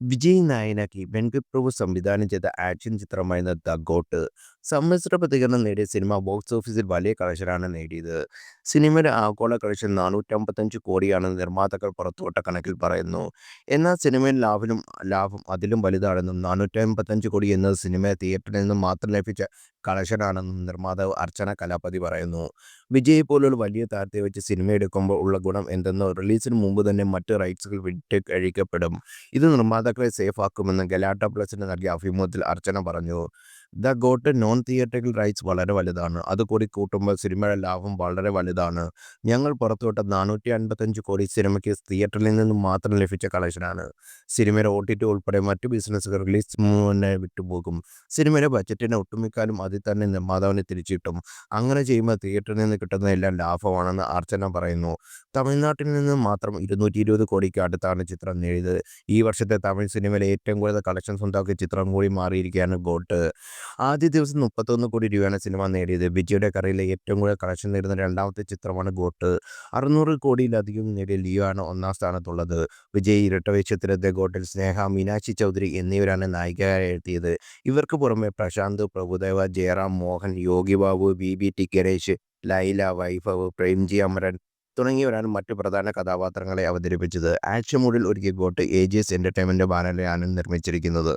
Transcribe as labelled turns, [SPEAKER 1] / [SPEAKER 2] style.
[SPEAKER 1] വിജയ് നായനാക്കി വെങ്കട് പ്രഭു സംവിധാനം ചെയ്ത action ചിത്രമായിരുന്ന the got. സമ്മിശ്ര പ്രതികരണം നേടിയ സിനിമ ബോക്സ് ഓഫീസിൽ വലിയ കളക്ഷനാണ് നേടിയത്. സിനിമയുടെ ആഗോള കളക്ഷൻ നാനൂറ്റമ്പത്തഞ്ച് കോടിയാണെന്ന് നിർമ്മാതാക്കൾ പുറത്തുവിട്ട കണക്കിൽ പറയുന്നു. എന്നാൽ സിനിമയിൽ ലാഭിലും ലാഭം അതിലും വലുതാണെന്നും നാനൂറ്റമ്പത്തഞ്ച് കോടി എന്നത് സിനിമ തിയേറ്ററിൽ നിന്നും മാത്രം ലഭിച്ച കളക്ഷനാണെന്നും നിർമ്മാതാവ് അർച്ചന കലാപതി പറയുന്നു. വിജയ് പോലുള്ള വലിയ താരത്തെ വെച്ച് സിനിമ എടുക്കുമ്പോൾ ഉള്ള ഗുണം എന്തെന്നോ റിലീസിന് മുമ്പ് തന്നെ മറ്റ് റൈറ്റ്സുകൾ വിട്ട് കഴിക്കപ്പെടും. ഇത് നിർമ്മാതാക്കളെ സേഫ് ആക്കുമെന്ന് ഗലാട്ട പ്ലസിന് നൽകിയ അഭിമുഖത്തിൽ അർച്ചന പറഞ്ഞു. The GOAT non theatrical rights വളരെ വലുതാണ്. അത് കൂടി കൂട്ടുമ്പോൾ സിനിമയുടെ ലാഭം വളരെ വലുതാണ്. ഞങ്ങൾ പുറത്തുവിട്ട നാനൂറ്റി അൻപത്തഞ്ച് കോടി സിനിമയ്ക്ക് തിയേറ്ററിൽ നിന്നും മാത്രം ലഭിച്ച കളക്ഷനാണ് സിനിമയുടെ ഒ ടി ടി ഉൾപ്പെടെ മറ്റു ബിസിനസ്സുകൾ റിലീസ് മുന്നേ വിട്ടുപോകും. സിനിമയുടെ ബജറ്റിനെ ഒട്ടുമിക്കാലും അതിൽ തന്നെ നിർമ്മാതാവിനെ തിരിച്ചിട്ടും. അങ്ങനെ ചെയ്യുമ്പോൾ തിയേറ്ററിൽ നിന്ന് കിട്ടുന്ന എല്ലാം ലാഭമാണെന്ന് അർച്ചന പറയുന്നു. തമിഴ്നാട്ടിൽ നിന്ന് മാത്രം ഇരുന്നൂറ്റി ഇരുപത് കോടിക്ക് അടുത്താണ് ചിത്രം നേടിയത്. ഈ വർഷത്തെ തമിഴ് സിനിമയിലെ ഏറ്റവും കൂടുതൽ കളക്ഷൻസ് ഉണ്ടാക്കിയ ചിത്രം കൂടി മാറിയിരിക്കുകയാണ് ഗോട്ട്. ആദ്യ ദിവസം മുപ്പത്തൊന്ന് കോടി രൂപയാണ് സിനിമ നേടിയത്. വിജയുടെ കറിയിലെ ഏറ്റവും കൂടുതൽ കളക്ഷൻ നേടുന്ന രണ്ടാമത്തെ ചിത്രമാണ് ഗോട്ട്. അറുന്നൂറ് കോടിയിലധികം നേടിയ ലിയോ ആണ് ഒന്നാം സ്ഥാനത്തുള്ളത്. വിജയ് ഇരട്ടവേഷത്തിലെത്തിയ ഗോട്ടിൽ സ്നേഹ മീനാക്ഷി ചൗധരി എന്നിവരാണ് നായികയായി എത്തിയത്. ഇവർക്ക് പുറമെ Prashanth Prabhudeva Jayaram Mohan Yogi Babu B B T Ganesh Laila Vaibhav Premgi Amaran തുടങ്ങിയവരാണ് മറ്റു പ്രധാന കഥാപാത്രങ്ങളെ അവതരിപ്പിച്ചത്. ആക്ഷൻ മൂഡിൽ ഒരുക്കിയ ഗോട്ട് എസ് എന്റർടൈൻമെന്റ് ബാനറിലാണ് നിർമ്മിച്ചിരിക്കുന്നത്.